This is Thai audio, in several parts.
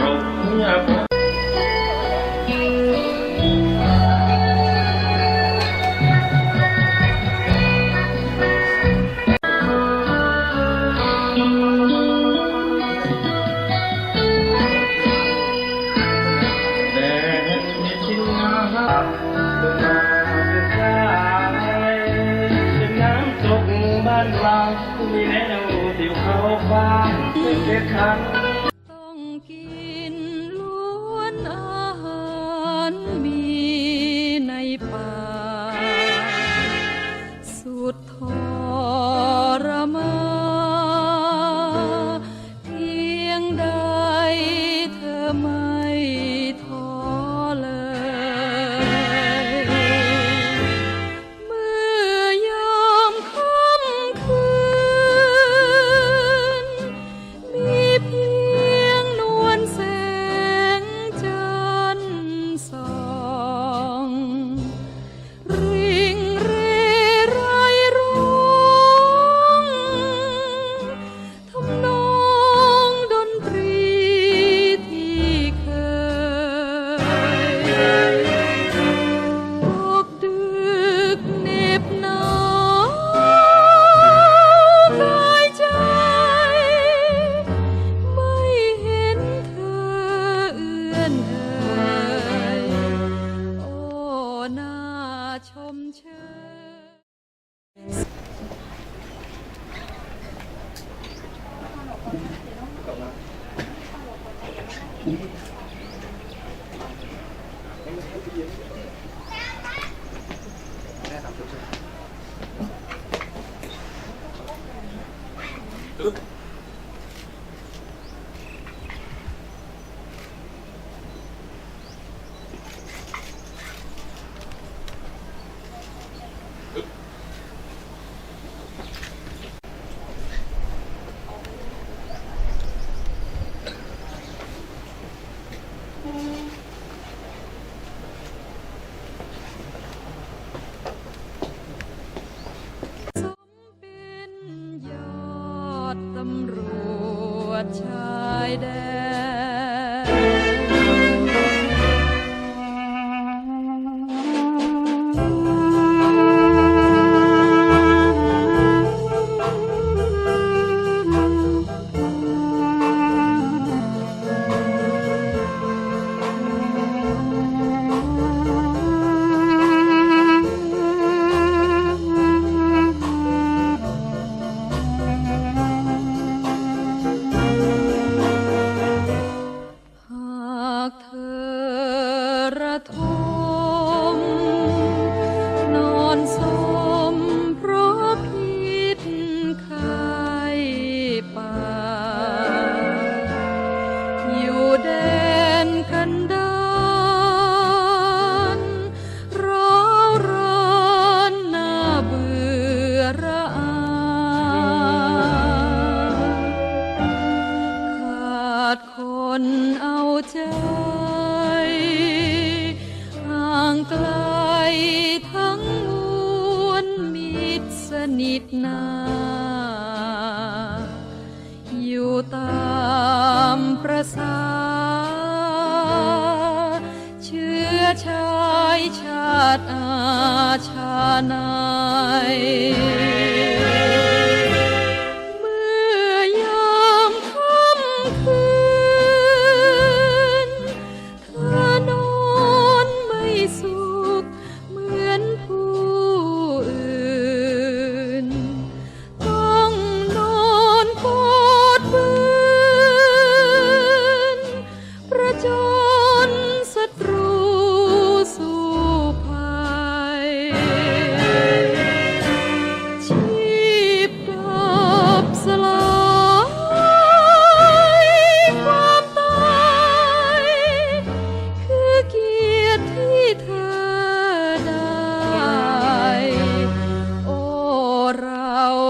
หนี นา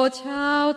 Chào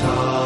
time.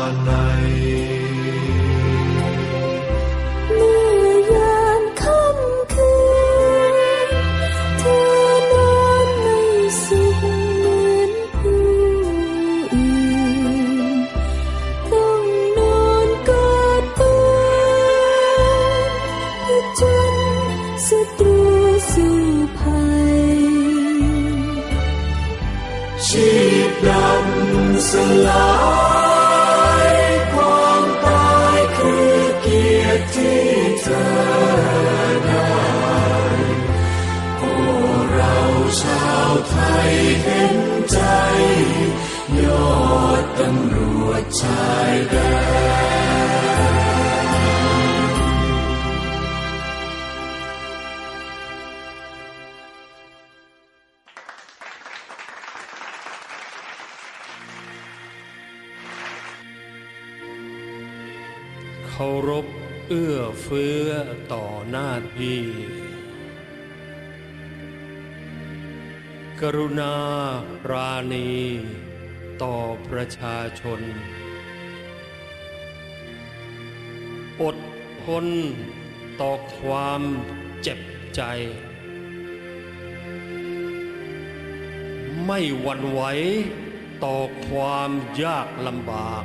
เฟื้อต่อหน้าที่ กรุณาราณี ต่อประชาชน อดทนต่อความเจ็บใจ ไม่หวั่นไหวต่อความยากลำบาก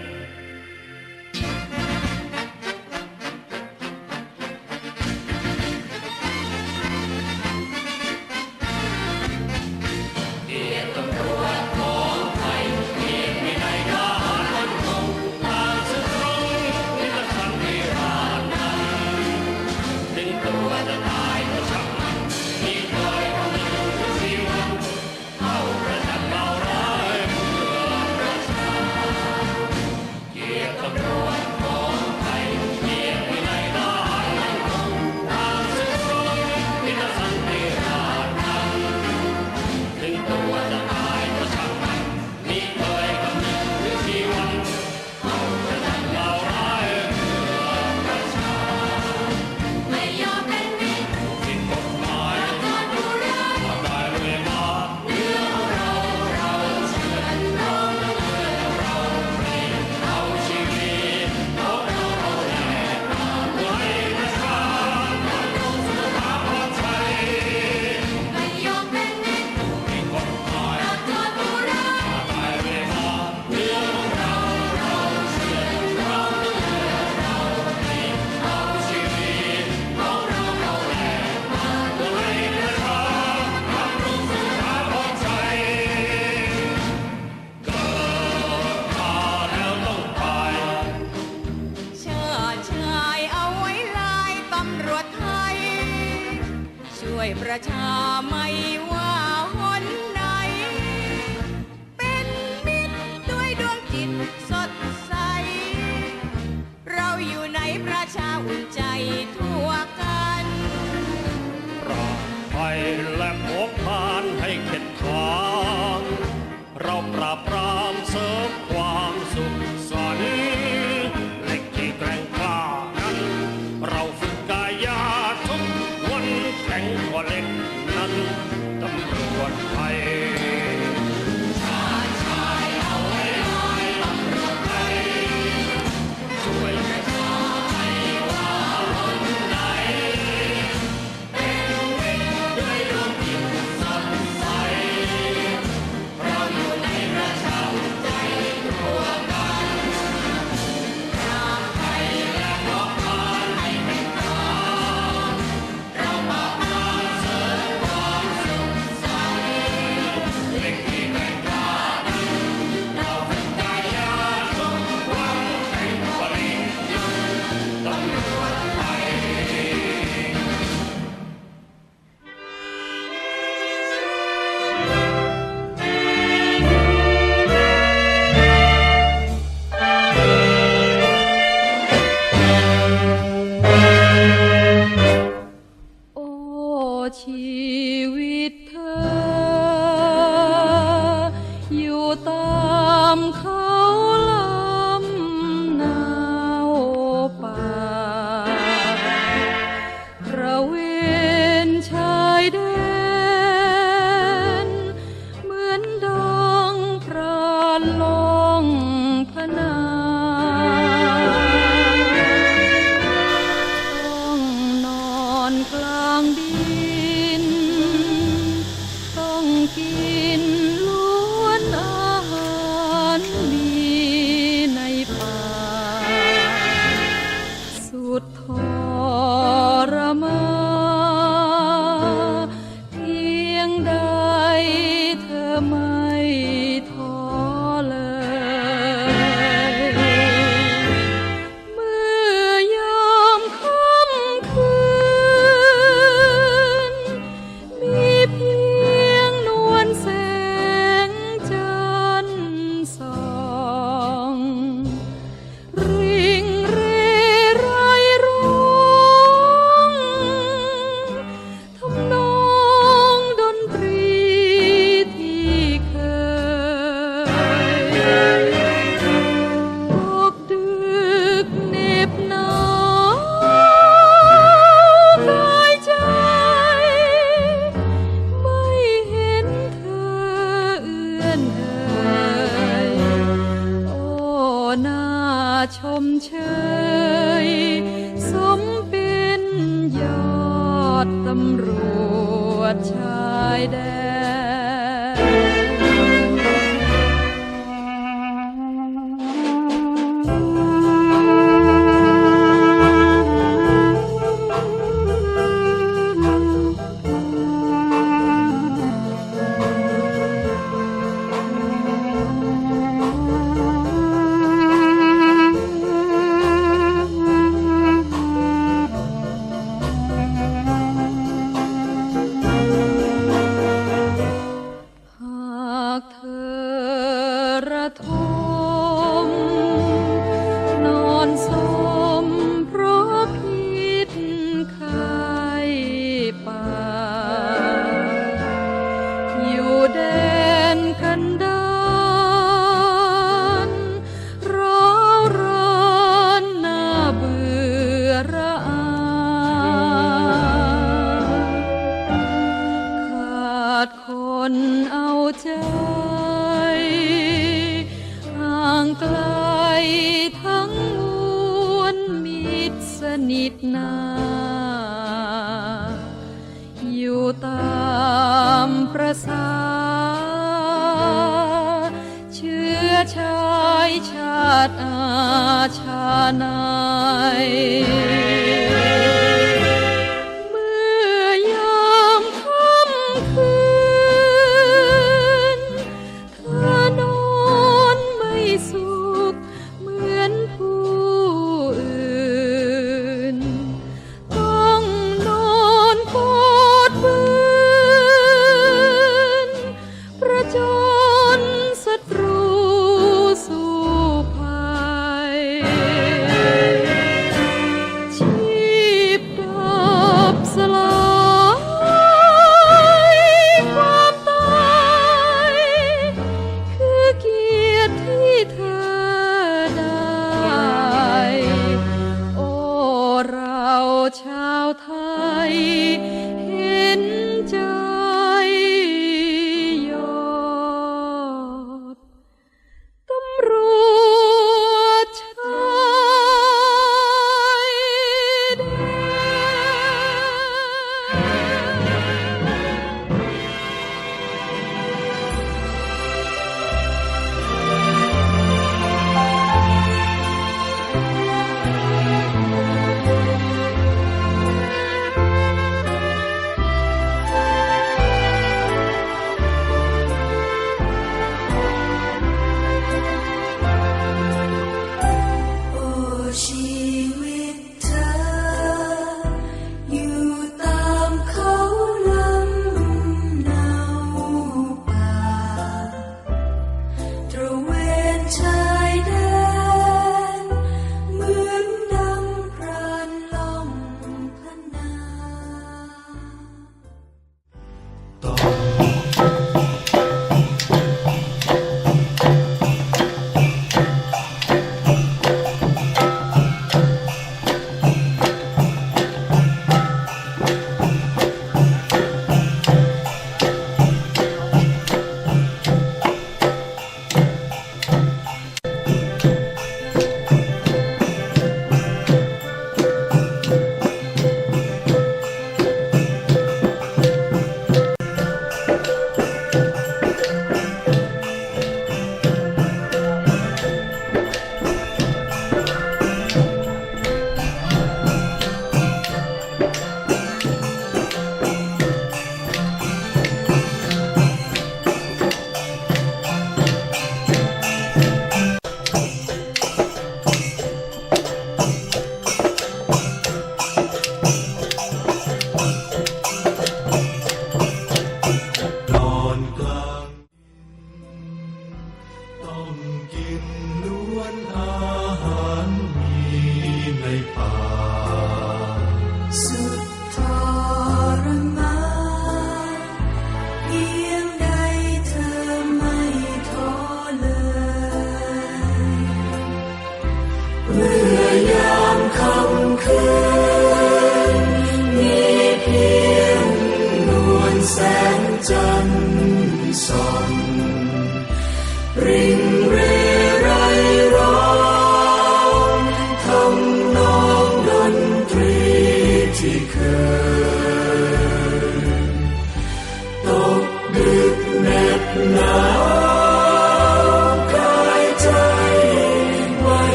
ริ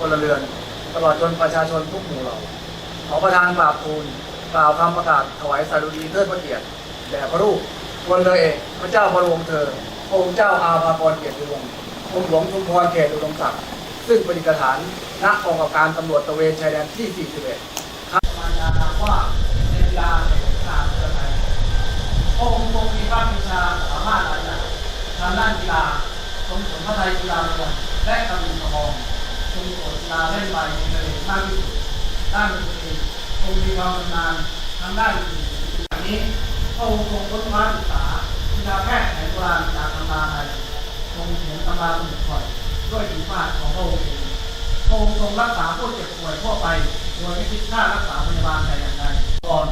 พลเรือน ตลอดจนประชาชนทุกหมู่เหล่าขอประทานกราบทูลกล่าวคำประกาศถวายสารุดีเทิดพระเกียรติแด่พระรูปพลเรือเอกพระเจ้าพระองค์เธอพระองค์เจ้าอาภากรเกียรติวงศ์กรมหลวงชุมพรเขตอุดมศักดิ์ซึ่งประดิษฐานณกองกับการตำรวจตะเวนชายแดนที่ 41ครับมารดาว่าในกีฬาแห่งชาติไทยพระองค์ทรงมีพระวิชาสามารถหลายอย่างทางด้านกีฬาทรงสนพระไทยกีฬารวมและกำลังกระบอง ทรงโปรดกีฬาเล่นใบในทะเลมากที่สุดด้านดนตรีทรงมีความชำนาญทางด้านอื่นอย่างนี้พระองค์ทรงค้นคว้าศึกษากีฬาแพทย์แผนโบราณจากตำราไทยทรงเขียนตำราสมุดข่อยด้วยฝีพาดของพระองค์เองพระองค์ทรงรักษาผู้เจ็บป่วยทั่วไปโดยไม่คิดค่ารักษาพยาบาลแต่อย่างใดก่อน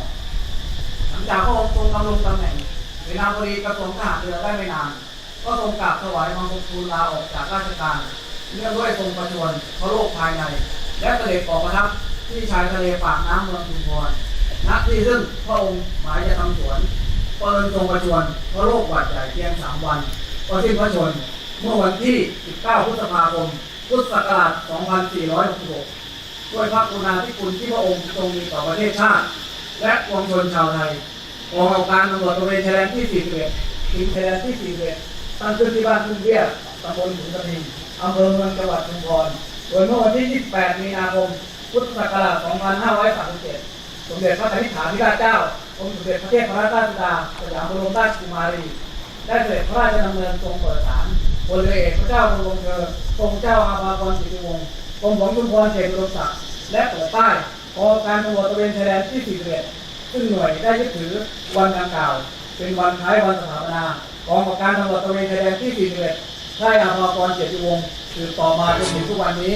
หลังจากพระองค์ทรงดำรงตำแหน่งเสนาบดีกระทรวงทหารเรือได้ไม่นาน ก็ทรงกราบถวายบังคมทูลลาออกจากราชการ เนื่องด้วยทรงประชวรพระโลกภายใน และเสด็จออกประทับที่ชายทะเลปากน้ำเมืองชุมพรณที่ซึ่งพระองค์หมายจะทำสวนเปิดทรงประชวรพระโลกหวัดใหญ่เพียงสามวันก็สิ้นพระชนเมื่อวันที่ 19 พฤษภาคม พุทธศักราช 2466 ด้วยพระกรุณาธิคุณที่พระองค์ทรงมีต่อประเทศชาติ และปวงชนชาวไทยกองกำกับการตำรวจตระเวนชายแดนที่ 41ทีมชายแดนที่ 41ตั้งขึ้นที่บ้านทุ่งเบี้ยตำบลขุนกระทิง อำเภอเมืองจังหวัดชุมพรโดยเมื่อวันที่ 28 มีนาคม พุทธศักราช 2537 สมเด็จพระนิธิฐาธิราชเจ้ากรมสมเด็จพระเทพรัตนราชสุดาสยามบรมราชกุมารี ได้เสด็จพระราชดำเนินทรงเปิดศาลพลเรือเอกพระเจ้าพระองค์เธอทรงเจ้าอาภากรสิริวงศ์กรมหลวงชุมพรเขตอุดมศักดิ์และเปิดป้ายกองการตำรวจตระเวนชายแดนที่ 41 ซึ่งหน่วยได้ยึดถือวันดังกล่าว เป็นวันคล้ายวันสถาปนากองกำกับการตำรวจตระเวนชายแดนที่ 41 ได้อาภากรเกียรติวงศ์สืบต่อมาจนถึงทุกวันนี้